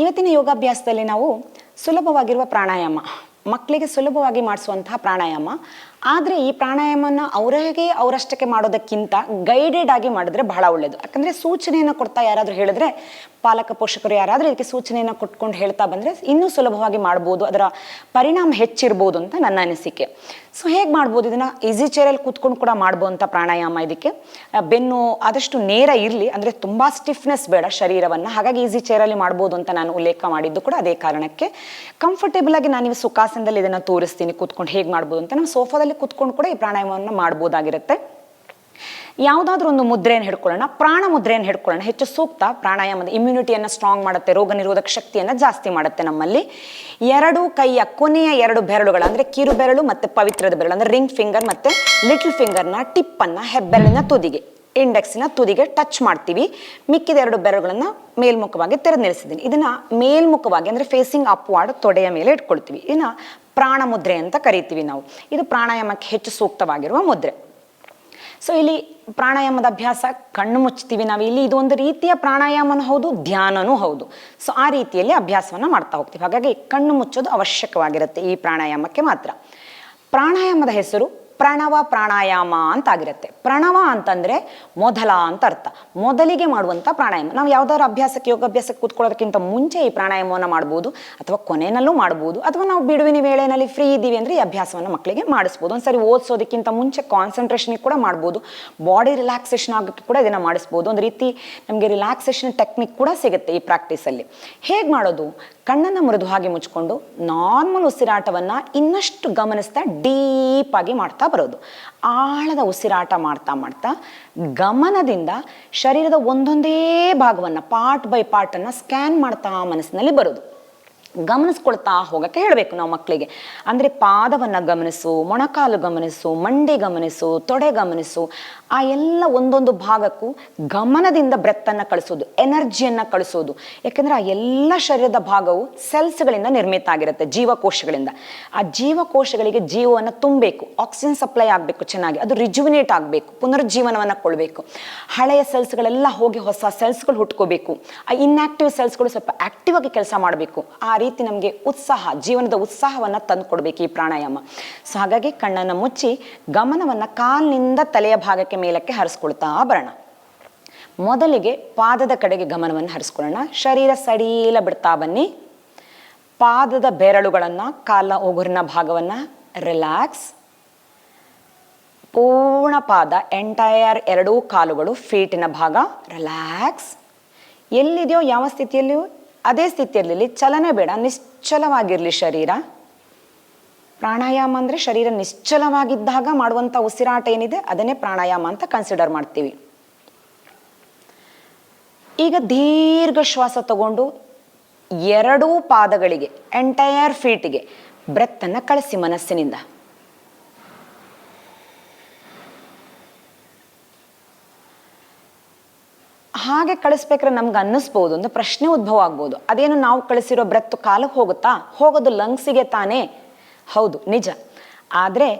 ಇವತ್ತಿನ ಯೋಗಾಭ್ಯಾಸದಲ್ಲಿ ನಾವು ಸುಲಭವಾಗಿರುವ ಪ್ರಾಣಾಯಾಮ ಮಕ್ಕಳಿಗೆ ಸುಲಭವಾಗಿ ಮಾಡಿಸುವಂತಹ ಪ್ರಾಣಾಯಾಮ ಆದರೆ ಈ ಪ್ರಾಣಾಯಾಮನ ಅವರಿಗೆ ಅವರಷ್ಟಕ್ಕೆ ಮಾಡೋದಕ್ಕಿಂತ ಗೈಡೆಡ್ ಆಗಿ ಮಾಡಿದ್ರೆ ಬಹಳ ಒಳ್ಳೆಯದು ಯಾಕಂದರೆ ಸೂಚನೆಯನ್ನು ಕೊಡ್ತಾ ಯಾರಾದರೂ ಹೇಳಿದ್ರೆ ಪಾಲಕ ಪೋಷಕರು ಯಾರಾದರೂ ಇದಕ್ಕೆ ಸೂಚನೆಯನ್ನು ಕೊಟ್ಕೊಂಡು ಹೇಳ್ತಾ ಬಂದರೆ ಇನ್ನೂ ಸುಲಭವಾಗಿ ಮಾಡ್ಬೋದು, ಅದರ ಪರಿಣಾಮ ಹೆಚ್ಚಿರ್ಬೋದು ಅಂತ ನನ್ನ ಅನಿಸಿಕೆ. ಸೊ ಹೇಗೆ ಮಾಡ್ಬೋದು? ಇದನ್ನು ಈಸಿ ಚೇರಲ್ಲಿ ಕೂತ್ಕೊಂಡು ಕೂಡ ಮಾಡ್ಬೋಂಥ ಪ್ರಾಣಾಯಾಮ ಇದಕ್ಕೆ. ಬೆನ್ನು ಆದಷ್ಟು ನೇರ ಇರಲಿ, ಅಂದರೆ ತುಂಬ ಸ್ಟಿಫ್ನೆಸ್ ಬೇಡ ಶರೀರವನ್ನು. ಹಾಗಾಗಿ ಈಸಿ ಚೇರಲ್ಲಿ ಮಾಡ್ಬೋದು ಅಂತ ನಾನು ಉಲ್ಲೇಖ ಮಾಡಿದ್ದು ಕೂಡ ಅದೇ ಕಾರಣಕ್ಕೆ. ಕಂಫರ್ಟೇಬಲ್ ಆಗಿ ನಾನು ಸುಖಾಸನದಲ್ಲಿ ಇದನ್ನು ತೋರಿಸ್ತೀನಿ, ಕೂತ್ಕೊಂಡು ಹೇಗೆ ಮಾಡ್ಬೋದು ಅಂತ. ನಾವು ಸೋಫಾದಲ್ಲಿ ಕೂತ್ಕೊಂಡು ಕೂಡ ಈ ಪ್ರಾಣಾಯಾಮವನ್ನು ಮಾಡ್ಬೋದಾಗಿರುತ್ತೆ ಯಾವುದಾದ್ರೂ ಒಂದು ಮುದ್ರೆಯನ್ನು ಹಿಡ್ಕೊಳ್ಳೋಣ, ಪ್ರಾಣ ಮುದ್ರೆಯನ್ನು ಹಿಡ್ಕೊಳ್ಳೋಣ. ಹೆಚ್ಚು ಸೂಕ್ತ ಪ್ರಾಣಾಯಾಮದ ಇಮ್ಯುನಿಟಿಯನ್ನು ಸ್ಟ್ರಾಂಗ್ ಮಾಡುತ್ತೆ, ರೋಗ ನಿರೋಧಕ ಶಕ್ತಿಯನ್ನು ಜಾಸ್ತಿ ಮಾಡುತ್ತೆ ನಮ್ಮಲ್ಲಿ. ಎರಡು ಕೈಯ ಕೊನೆಯ ಎರಡು ಬೆರಳುಗಳು ಅಂದರೆ ಕಿರು ಬೆರಳು ಮತ್ತು ಪವಿತ್ರದ ಬೆರಳು ಅಂದರೆ ರಿಂಗ್ ಫಿಂಗರ್ ಮತ್ತು ಲಿಟಲ್ ಫಿಂಗರ್ನ ಟಿಪ್ಪನ್ನು ಹೆಬ್ಬೆರಳಿನ ತುದಿಗೆ. ಇಂಡೆಕ್ಸಿನ ತುದಿಗೆ ಟಚ್ ಮಾಡ್ತೀವಿ. ಮಿಕ್ಕಿದ ಎರಡು ಬೆರಳುಗಳನ್ನು ಮೇಲ್ಮುಖವಾಗಿ ತೆರೆದು ನಿಲ್ಲಿಸಿದ್ದೀನಿ ಇದನ್ನು ಮೇಲ್ಮುಖವಾಗಿ ಅಂದರೆ ಫೇಸಿಂಗ್ ಅಪ್ವಾರ್ಡ್ ತೊಡೆಯ ಮೇಲೆ ಇಟ್ಕೊಳ್ತೀವಿ. ಇದನ್ನು ಪ್ರಾಣ ಮುದ್ರೆ ಅಂತ ಕರಿತೀವಿ ನಾವು. ಇದು ಪ್ರಾಣಾಯಾಮಕ್ಕೆ ಹೆಚ್ಚು ಸೂಕ್ತವಾಗಿರುವ ಮುದ್ರೆ. ಸೊ ಇಲ್ಲಿ ಪ್ರಾಣಾಯಾಮದ ಅಭ್ಯಾಸ ಕಣ್ಣು ಮುಚ್ಚ್ತೀವಿ ನಾವು. ಇಲ್ಲಿ ಇದು ಒಂದು ರೀತಿಯ ಪ್ರಾಣಾಯಾಮನೂ ಹೌದು, ಧ್ಯಾನನೂ ಹೌದು. ಸೊ ಆ ರೀತಿಯಲ್ಲಿ ಅಭ್ಯಾಸವನ್ನು ಮಾಡ್ತಾ ಹೋಗ್ತೀವಿ. ಹಾಗಾಗಿ ಕಣ್ಣು ಮುಚ್ಚೋದು ಅವಶ್ಯಕವಾಗಿರುತ್ತೆ ಈ ಪ್ರಾಣಾಯಾಮಕ್ಕೆ ಮಾತ್ರ. ಪ್ರಾಣಾಯಾಮದ ಹೆಸರು ಪ್ರಣವ ಪ್ರಾಣಾಯಾಮ ಅಂತ ಆಗಿರುತ್ತೆ ಪ್ರಣವ ಅಂತಂದ್ರೆ ಮೊದಲ ಅಂತ ಅರ್ಥ. ಮೊದಲಿಗೆ ಮಾಡುವಂಥ ಪ್ರಾಣಾಯಾಮ. ನಾವು ಯಾವ್ದಾದ್ರು ಅಭ್ಯಾಸಕ್ಕೆ, ಯೋಗಾಭ್ಯಾಸಕ್ಕೆ ಕೂತ್ಕೊಳ್ಳೋದಕ್ಕಿಂತ ಮುಂಚೆ ಈ ಪ್ರಾಣಾಯಾಮವನ್ನು ಮಾಡ್ಬೋದು, ಅಥವಾ ಕೊನೆಯಲ್ಲೂ ಮಾಡ್ಬೋದು, ಅಥವಾ ನಾವು ಬಿಡುವಿನ ವೇಳೆಯಲ್ಲಿ ಫ್ರೀ ಇದ್ದೀವಿ ಅಂದರೆ ಈ ಅಭ್ಯಾಸವನ್ನು ಮಕ್ಕಳಿಗೆ ಮಾಡಿಸ್ಬೋದು. ಒಂದ್ಸರಿ ಓದಿಸೋದಕ್ಕಿಂತ ಮುಂಚೆ ಕಾನ್ಸಂಟ್ರೇಷನ್ಗೆ ಕೂಡ ಮಾಡ್ಬೋದು. ಬಾಡಿ ರಿಲ್ಯಾಕ್ಸೇಷನ್ ಆಗೋಕ್ಕೆ ಕೂಡ ಇದನ್ನು ಮಾಡಿಸ್ಬೋದು. ಒಂದು ರೀತಿ ನಮಗೆ ರಿಲ್ಯಾಕ್ಸೇಷನ್ ಟೆಕ್ನಿಕ್ ಕೂಡ ಸಿಗುತ್ತೆ ಈ ಪ್ರಾಕ್ಟೀಸಲ್ಲಿ ಹೇಗೆ ಮಾಡೋದು? ಕಣ್ಣನ್ನು ಮೃದುವಾಗಿ ಮುಚ್ಕೊಂಡು ನಾರ್ಮಲ್ ಉಸಿರಾಟವನ್ನು ಇನ್ನಷ್ಟು ಗಮನಿಸ್ತಾ ಡೀಪಾಗಿ ಮಾಡ್ತಾ ಬರೋದು. ಆಳದ ಉಸಿರಾಟ ಮಾಡ್ತಾ ಮಾಡ್ತಾ ಗಮನದಿಂದ ಶರೀರದ ಒಂದೊಂದೇ ಭಾಗವನ್ನು ಪಾರ್ಟ್ ಬೈ ಪಾರ್ಟನ್ನು ಸ್ಕ್ಯಾನ್ ಮಾಡ್ತಾ ಮನಸ್ಸಿನಲ್ಲಿ ಬರೋದು. ಗಮನಿಸ್ಕೊಳ್ತಾ ಹೋಗಕ್ಕೆ ಹೇಳಬೇಕು ನಾವು ಮಕ್ಕಳಿಗೆ ಅಂದರೆ ಪಾದವನ್ನು ಗಮನಿಸು, ಮೊಣಕಾಲು ಗಮನಿಸು, ಮಂಡಿ ಗಮನಿಸು, ತೊಡೆ ಗಮನಿಸು, ಆ ಎಲ್ಲ ಒಂದೊಂದು ಭಾಗಕ್ಕೂ ಗಮನದಿಂದ ಬ್ರೆತ್ತನ್ನು ಕಳಿಸೋದು, ಎನರ್ಜಿಯನ್ನು ಕಳಿಸೋದು. ಯಾಕೆಂದರೆ ಆ ಎಲ್ಲ ಶರೀರದ ಭಾಗವು ಸೆಲ್ಸ್ಗಳಿಂದ ನಿರ್ಮಿತ ಆಗಿರುತ್ತೆ, ಜೀವಕೋಶಗಳಿಂದ. ಆ ಜೀವಕೋಶಗಳಿಗೆ ಜೀವವನ್ನು ತುಂಬಬೇಕು, ಆಕ್ಸಿಜನ್ ಸಪ್ಲೈ ಆಗಬೇಕು ಚೆನ್ನಾಗಿ, ಅದು ರಿಜುವಿನೇಟ್ ಆಗಬೇಕು ಪುನರ್ಜೀವನವನ್ನು ಕೊಡಬೇಕು. ಹಳೆಯ ಸೆಲ್ಸ್ಗಳೆಲ್ಲ ಹೋಗಿ ಹೊಸ ಸೆಲ್ಸ್ಗಳು ಹುಟ್ಕೋಬೇಕು. ಆ ಇನ್ಆಕ್ಟಿವ್ ಸೆಲ್ಸ್ಗಳು ಸ್ವಲ್ಪ ಆಕ್ಟಿವ್ ಆಗಿ ಕೆಲಸ ಮಾಡಬೇಕು. ಆ ರೀತಿ ನಮಗೆ ಉತ್ಸಾಹ, ಜೀವನದ ಉತ್ಸಾಹವನ್ನು ತಂದುಕೊಡ್ಬೇಕು ಈ ಪ್ರಾಣಾಯಾಮ. ಸೊ ಹಾಗಾಗಿ ಕಣ್ಣನ್ನು ಮುಚ್ಚಿ ಗಮನವನ್ನು ಕಾಲಿನಿಂದ ತಲೆಯ ಭಾಗಕ್ಕೆ ಮೇಲಕ್ಕೆ ಹರಿಸ್ಕೊಳ್ತಾ ಬರೋಣ. ಮೊದಲಿಗೆ ಪಾದದ ಕಡೆಗೆ ಗಮನವನ್ನು ಹರಿಸ್ಕೊಳ್ಳೋಣ. ಶರೀರ ಸಡೀಲ ಬಿಡ್ತಾ ಬನ್ನಿ. ಪಾದದ ಬೆರಳುಗಳನ್ನು, ಕಾಲ ಉಗುರಿನ ಭಾಗವನ್ನು ರಿಲ್ಯಾಕ್ಸ್ ಪೂರ್ಣ ಪಾದ ಎಂಟೈರ್ ಎರಡೂ ಕಾಲುಗಳು ಫೀಟಿನ ಭಾಗ ರಿಲ್ಯಾಕ್ಸ್ ಎಲ್ಲಿದೆಯೋ ಯಾವ ಸ್ಥಿತಿಯಲ್ಲಿಯೂ ಅದೇ ಸ್ಥಿತಿಯಲ್ಲಿ ಚಲನೆ ಬೇಡ, ನಿಶ್ಚಲವಾಗಿರಲಿ ಶರೀರ. ಪ್ರಾಣಾಯಾಮ ಅಂದರೆ ಶರೀರ ನಿಶ್ಚಲವಾಗಿದ್ದಾಗ ಮಾಡುವಂಥ ಉಸಿರಾಟ ಏನಿದೆ, ಅದನ್ನೇ ಪ್ರಾಣಾಯಾಮ ಅಂತ ಕನ್ಸಿಡರ್ ಮಾಡ್ತೀವಿ. ಈಗ ದೀರ್ಘ ಶ್ವಾಸ ತಗೊಂಡು ಎರಡೂ ಪಾದಗಳಿಗೆ ಎಂಟೈರ್ ಫೀಟಿಗೆ ಬ್ರೆತ್ತನ್ನು ಕಳಿಸಿ ಮನಸ್ಸಿನಿಂದ. ಹಾಗೆ ಕಳಿಸ್ಬೇಕಾದ್ರೆ ನಮ್ಗೆ ಅನ್ನಿಸ್ಬೋದು ಒಂದು ಪ್ರಶ್ನೆ ಉದ್ಭವ ಆಗ್ಬೋದು. ಅದೇನು ನಾವು ಕಳಿಸಿರೋ ಬ್ರೆತ್ತು ಕಾಲಕ್ಕೆ ಹೋಗುತ್ತಾ? ಹೋಗೋದು ಲಂಗ್ಸಿಗೆ ತಾನೇ? ಹೌದು, ನಿಜ. ಆದರೆ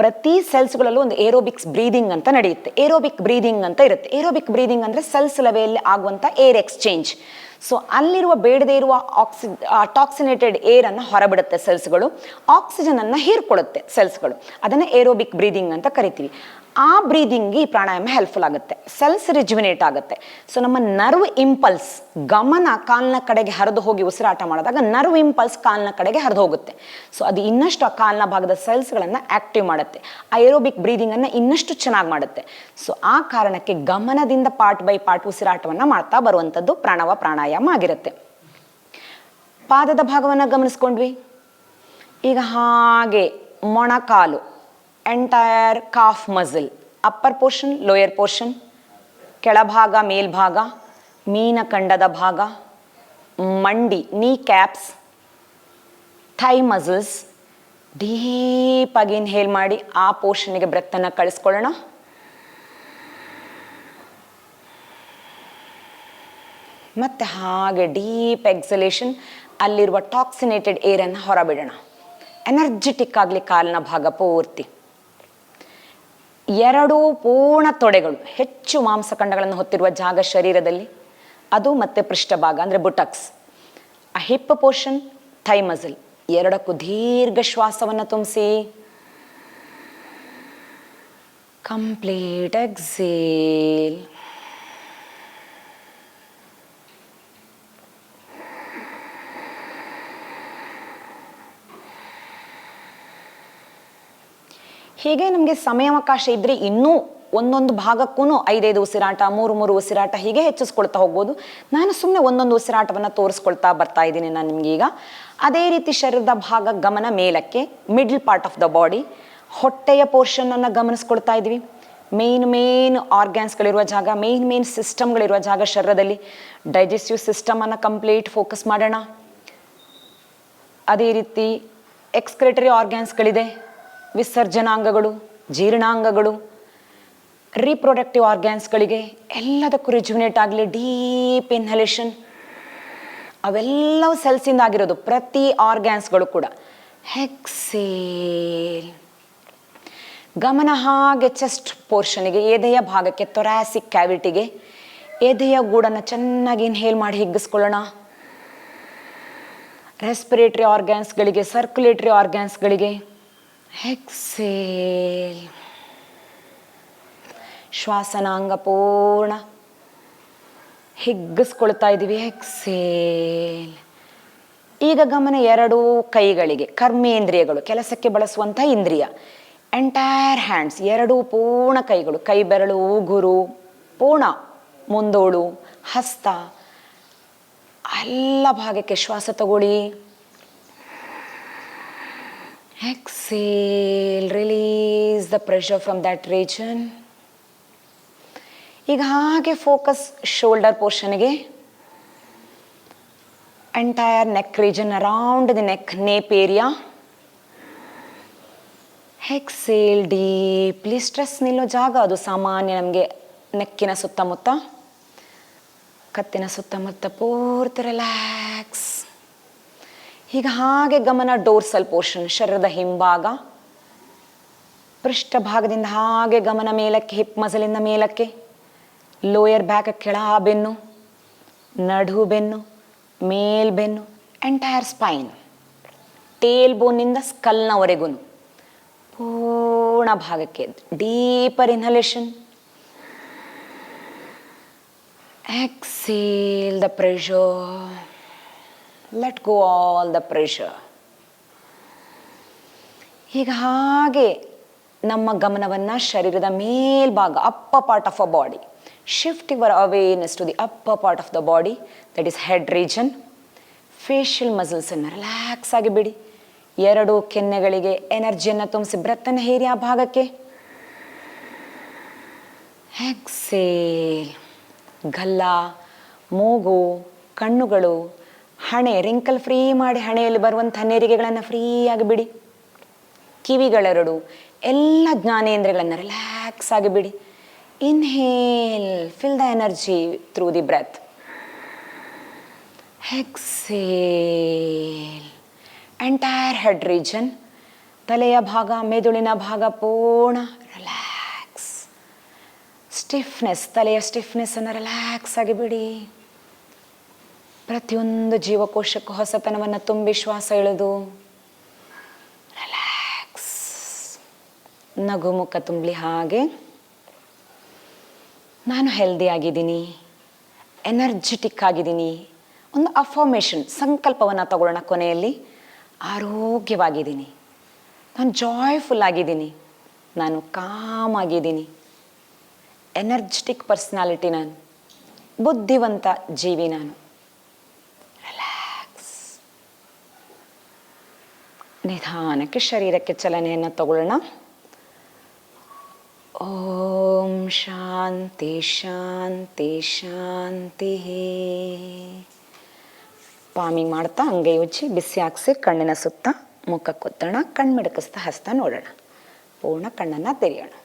ಪ್ರತಿ ಸೆಲ್ಸ್ಗಳಲ್ಲೂ ಒಂದು ಏರೋಬಿಕ್ಸ್ ಬ್ರೀದಿಂಗ್ ಅಂತ ನಡೆಯುತ್ತೆ. ಏರೋಬಿಕ್ ಬ್ರೀದಿಂಗ್ ಅಂತ ಇರುತ್ತೆ. ಏರೋಬಿಕ್ ಬ್ರೀದಿಂಗ್ ಅಂದರೆ ಸೆಲ್ಸ್ ಲೆವೆಯಲ್ಲಿ ಆಗುವಂಥ ಏರ್ ಎಕ್ಸ್ಚೇಂಜ್. ಸೊ ಅಲ್ಲಿರುವ ಬೇಡದೇ ಇರುವ ಆಕ್ಸಿ ಟಾಕ್ಸಿನೇಟೆಡ್ ಏರನ್ನು ಹೊರಬಿಡುತ್ತೆ ಸೆಲ್ಸ್ಗಳು. ಆಕ್ಸಿಜನನ್ನು ಹೀರ್ಕೊಳ್ಳುತ್ತೆ ಸೆಲ್ಸ್ಗಳು. ಅದನ್ನು ಏರೋಬಿಕ್ ಬ್ರೀದಿಂಗ್ ಅಂತ ಕರಿತೀವಿ. ಆ ಬ್ರೀದಿಂಗ್ಗೆ ಈ ಪ್ರಾಣಾಯಾಮ ಹೆಲ್ಪ್ಫುಲ್ ಆಗುತ್ತೆ. ಸೆಲ್ಸ್ ರಿಜುವಿನೇಟ್ ಆಗುತ್ತೆ. ಸೊ ನಮ್ಮ ನರ್ವ್ ಇಂಪಲ್ಸ್ ಗಮನ ಕಾಲ್ನ ಕಡೆಗೆ ಹರಿದು ಹೋಗಿ ಉಸಿರಾಟ ಮಾಡಿದಾಗ ನರ್ವ್ ಇಂಪಲ್ಸ್ ಕಾಲ್ನ ಕಡೆಗೆ ಹರಿದು ಹೋಗುತ್ತೆ. ಸೊ ಅದು ಇನ್ನಷ್ಟು ಆ ಕಾಲಿನ ಭಾಗದ ಸೆಲ್ಸ್ಗಳನ್ನು ಆಕ್ಟಿವ್ ಮಾಡುತ್ತೆ. ಐರೋಬಿಕ್ ಬ್ರೀದಿಂಗನ್ನು ಇನ್ನಷ್ಟು ಚೆನ್ನಾಗಿ ಮಾಡುತ್ತೆ. ಸೊ ಆ ಕಾರಣಕ್ಕೆ ಗಮನದಿಂದ ಪಾರ್ಟ್ ಬೈ ಪಾರ್ಟ್ ಉಸಿರಾಟವನ್ನು ಮಾಡ್ತಾ ಬರುವಂಥದ್ದು ಪ್ರಾಣವ ಪ್ರಾಣಾಯಾಮ ಆಗಿರುತ್ತೆ. ಪಾದದ ಭಾಗವನ್ನು ಗಮನಿಸ್ಕೊಂಡ್ವಿ? ಈಗ ಹಾಗೆ ಮೊಣಕಾಲು entire calf muscle upper portion lower portion ಕೆಳಭಾಗ, ಮೇಲ್ಭಾಗ ಮೀನಖಂಡದ ಭಾಗ, ಮಂಡಿ ನೀ ಕ್ಯಾಪ್ಸ್ ಥೈ ಮಸಲ್ಸ್ ಡೀಪಾಗಿ ಇನ್ಹೇಲ್ ಮಾಡಿ ಆ ಪೋರ್ಷನ್ಗೆ ಬ್ರೆತ್ತನ್ನು ಕಳಿಸ್ಕೊಳ್ಳೋಣ. ಮತ್ತೆ ಹಾಗೆ ಡೀಪ್ ಎಕ್ಸಲೇಷನ್ ಅಲ್ಲಿರುವ ಟಾಕ್ಸಿನೇಟೆಡ್ ಏರನ್ನು ಹೊರಬಿಡೋಣ. ಎನರ್ಜೆಟಿಕ್ ಆಗಲಿ ಕಾಲಿನ ಭಾಗ ಪೂರ್ತಿ. ಎರಡೂ ಪೂರ್ಣ ತೊಡೆಗಳು, ಹೆಚ್ಚು ಮಾಂಸಖಂಡಗಳನ್ನು ಹೊತ್ತಿರುವ ಜಾಗ ಶರೀರದಲ್ಲಿ, ಅದು ಮತ್ತೆ ಪೃಷ್ಠಭಾಗ, ಅಂದರೆ ಬುಟಕ್ಸ್ ಆ ಹಿಪ್ ಪೋರ್ಷನ್ ಥೈ ಮಸಲ್ ಎರಡಕ್ಕೂ ದೀರ್ಘ ಶ್ವಾಸವನ್ನು ತುಂಬಿಸಿ. ಕಂಪ್ಲೀಟ್ ಎಕ್ಸೇಲ್ ಹೀಗೆ ನಮಗೆ ಸಮಯಾವಕಾಶ ಇದ್ದರೆ ಇನ್ನೂ ಒಂದೊಂದು ಭಾಗಕ್ಕೂ ಐದೈದು ಉಸಿರಾಟ, ಮೂರು ಮೂರು ಉಸಿರಾಟ ಹೀಗೆ ಹೆಚ್ಚಿಸ್ಕೊಳ್ತಾ ಹೋಗ್ಬೋದು. ನಾನು ಸುಮ್ಮನೆ ಒಂದೊಂದು ಉಸಿರಾಟವನ್ನು ತೋರಿಸ್ಕೊಳ್ತಾ ಬರ್ತಾ ಇದ್ದೀನಿ ನಾನು ನಿಮಗೆ ಈಗ ಅದೇ ರೀತಿ ಶರೀರದ ಭಾಗ ಗಮನ ಮೇಲಕ್ಕೆ middle part of the body ಹೊಟ್ಟೆಯ ಪೋರ್ಷನನ್ನು ಗಮನಿಸ್ಕೊಳ್ತಾ ಇದ್ವಿ ಮೇನ್ ಮೇನ್ ಆರ್ಗ್ಯಾನ್ಸ್ಗಳಿರುವ ಜಾಗ ಮೇನ್ ಮೇನ್ ಸಿಸ್ಟಮ್ಗಳಿರುವ ಜಾಗ ಶರೀರದಲ್ಲಿ. ಡೈಜೆಸ್ಟಿವ್ ಸಿಸ್ಟಮನ್ನು ಕಂಪ್ಲೀಟ್ ಫೋಕಸ್ ಮಾಡೋಣ. ಅದೇ ರೀತಿ ಎಕ್ಸ್ಕ್ರೆಟರಿ ಆರ್ಗ್ಯಾನ್ಸ್ಗಳಿದೆ ವಿಸರ್ಜನಾಂಗಗಳು, ಜೀರ್ಣಾಂಗಗಳು ರೀಪ್ರೊಡಕ್ಟಿವ್ ಆರ್ಗ್ಯಾನ್ಸ್ಗಳಿಗೆ ಎಲ್ಲದಕ್ಕೂ ರಿಜುವಿನೇಟ್ ಆಗಲಿ ಡೀಪ್ ಇನ್ಹಲೇಷನ್ ಅವೆಲ್ಲವೂ ಸೆಲ್ಸಿಂದ ಆಗಿರೋದು, ಪ್ರತಿ ಆರ್ಗ್ಯಾನ್ಸ್ಗಳು ಕೂಡ. ಹೆಕ್ಸೇಲ್ ಗಮನ ಹಾಗೆ ಚೆಸ್ಟ್ ಪೋರ್ಷನಿಗೆ ಎದೆಯ ಭಾಗಕ್ಕೆ ತೊರಾಸಿಕ್ ಕ್ಯಾವಿಟಿಗೆ ಎದೆಯ ಗೂಡನ್ನು ಚೆನ್ನಾಗಿ ಇನ್ಹೇಲ್ ಮಾಡಿ ಹಿಗ್ಗಿಸ್ಕೊಳ್ಳೋಣ. ರೆಸ್ಪಿರೇಟರಿ ಆರ್ಗ್ಯಾನ್ಸ್ಗಳಿಗೆ ಸರ್ಕ್ಯುಲೇಟರಿ ಆರ್ಗ್ಯಾನ್ಸ್ಗಳಿಗೆ ಹೆಕ್ಸೇಲ್ ಶ್ವಾಸನಾಂಗ ಪೂರ್ಣ ಹಿಗ್ಗಿಸ್ಕೊಳ್ತಾ ಇದ್ದೀವಿ ಹೆಕ್ಸೇಲ್ ಈಗ ಗಮನ ಎರಡೂ ಕೈಗಳಿಗೆ ಕರ್ಮೇಂದ್ರಿಯಗಳು ಕೆಲಸಕ್ಕೆ ಬಳಸುವಂಥ ಇಂದ್ರಿಯ ಎಂಟೈರ್ ಹ್ಯಾಂಡ್ಸ್ ಎರಡೂ ಪೂರ್ಣ ಕೈಗಳು ಕೈ ಬೆರಳು ಉಗುರು ಪೂರ್ಣ ಮುಂದೋಳು ಹಸ್ತ ಎಲ್ಲ ಭಾಗಕ್ಕೆ ಶ್ವಾಸ ತಗೊಳ್ಳಿ exhale release the pressure from that region ಈಗ ಹಾಗೆ focus shoulder ಪೋರ್ಷನ್ಗೆ entire neck region around the neck nape area exhale deeply stress ನಿಲ್ಲೋ ಜಾಗ. ಅದು ಸಾಮಾನ್ಯ ನಮಗೆ ನೆಕ್ಕಿನ ಸುತ್ತಮುತ್ತ. ಕತ್ತಿನ ಸುತ್ತಮುತ್ತ ಪೂರ್ತಿ ರಿಲ್ಯಾಕ್ಸ್ ಈಗ ಹಾಗೆ ಗಮನ ಡೋರ್ಸಲ್ ಪೋರ್ಷನ್, ಶರೀರದ ಹಿಂಭಾಗ. ಪೃಷ್ಠಭಾಗದಿಂದ ಹಾಗೆ ಗಮನ ಮೇಲಕ್ಕೆ, ಹಿಪ್ ಮಸಲಿಂದ ಮೇಲಕ್ಕೆ. ಲೋಯರ್ ಬ್ಯಾಕ್ ಕೆಳ ಬೆನ್ನು ನಡು ಬೆನ್ನು, ಮೇಲ್ ಬೆನ್ನು, ಎಂಟೈರ್ ಸ್ಪೈನ್. ಟೇಲ್ ಬೋನಿಂದ ಸ್ಕಲ್ನವರೆಗೂ ಪೂರ್ಣ ಭಾಗಕ್ಕೆ deeper inhalation. Exhale the pressure. Let go all the pressure ಈಗ ಹಾಗೆ ನಮ್ಮ ಗಮನವನ್ನು ಶರೀರದ ಮೇಲ್ಭಾಗ upper part of a body shift your awareness to the upper part of the body that is head region facial ಮಸಲ್ಸನ್ನು relax ಆಗಿ ಬಿಡಿ. ಎರಡು ಕೆನ್ನೆಗಳಿಗೆ ಎನರ್ಜಿಯನ್ನು ತುಂಬಿಸಿ ಬ್ರೆತ್ತನ್ನು ಹೇರಿ ಆ ಭಾಗಕ್ಕೆ. ಎಕ್ಸೇಲ್ ಗಲ್ಲ, ಮೂಗು, ಕಣ್ಣುಗಳು ಹಣೆ ರಿಂಕಲ್ ಫ್ರೀ ಮಾಡಿ ಹಣೆಯಲ್ಲಿ ಬರುವಂಥ ನೆರಿಗೆಗಳನ್ನು ಫ್ರೀಯಾಗಿ ಬಿಡಿ. ಕಿವಿಗಳೆರಡು, ಎಲ್ಲ ಜ್ಞಾನೇಂದ್ರಗಳನ್ನು ರಿಲ್ಯಾಕ್ಸ್ ಆಗಿ ಬಿಡಿ. Inhale fill the energy through the breath exhale entire head region ತಲೆಯ ಭಾಗ, ಮೆದುಳಿನ ಭಾಗ ಪೂರ್ಣ ರಿಲ್ಯಾಕ್ಸ್ ಸ್ಟಿಫ್ನೆಸ್ ತಲೆಯ ಸ್ಟಿಫ್ನೆಸ್ಸನ್ನು ರಿಲ್ಯಾಕ್ಸ್ ಆಗಿ ಬಿಡಿ. ಪ್ರತಿಯೊಂದು ಜೀವಕೋಶಕ್ಕೂ ಹೊಸತನವನ್ನು ತುಂಬಿ ಶ್ವಾಸ ಎಳೆದು ರಿಲ್ಯಾಕ್ಸ್. ನಗು ಮುಖ ತುಂಬಲಿ ಹಾಗೆ. ನಾನು ಹೆಲ್ದಿ ಆಗಿದ್ದೀನಿ ಎನರ್ಜೆಟಿಕ್ ಆಗಿದ್ದೀನಿ. ಒಂದು ಅಫರ್ಮೇಷನ್ ಸಂಕಲ್ಪವನ್ನು ತಗೊಳ್ಳೋಣ ಕೊನೆಯಲ್ಲಿ. ಆರೋಗ್ಯವಾಗಿದ್ದೀನಿ. ನಾನು ಜಾಯ್ಫುಲ್ ಆಗಿದ್ದೀನಿ. ನಾನು ಕಾಮ್ ಆಗಿದ್ದೀನಿ. ಎನರ್ಜೆಟಿಕ್ ಪರ್ಸ್ನಾಲಿಟಿ ನಾನು. ಬುದ್ಧಿವಂತ ಜೀವಿ ನಾನು ರಿಲ್ಯಾಕ್ಸ್ ನಿಧಾನಕ್ಕೆ ಶರೀರಕ್ಕೆ ಚಲನೆಯನ್ನು ತಗೊಳ್ಳೋಣ. ಓಂ ಶಾಂತಿ ಶಾಂತಿ ಶಾಂತಿ. ಪಾಮಿಂಗ್ ಮಾಡ್ತಾ ಹಂಗೆ ಉಜ್ಜಿ, ಬಿಸಿ ಹಾಕ್ಸಿ, ಕಣ್ಣಿನ ಸುತ್ತ ಮುಖ ಕೊತ್ತೋಣ ಕಣ್ಣು ಮಿಡಕಿಸ್ತಾ ಹಸ್ತ ನೋಡೋಣ. ಪೂರ್ಣ ಕಣ್ಣನ್ನು ತೆರೆಯೋಣ.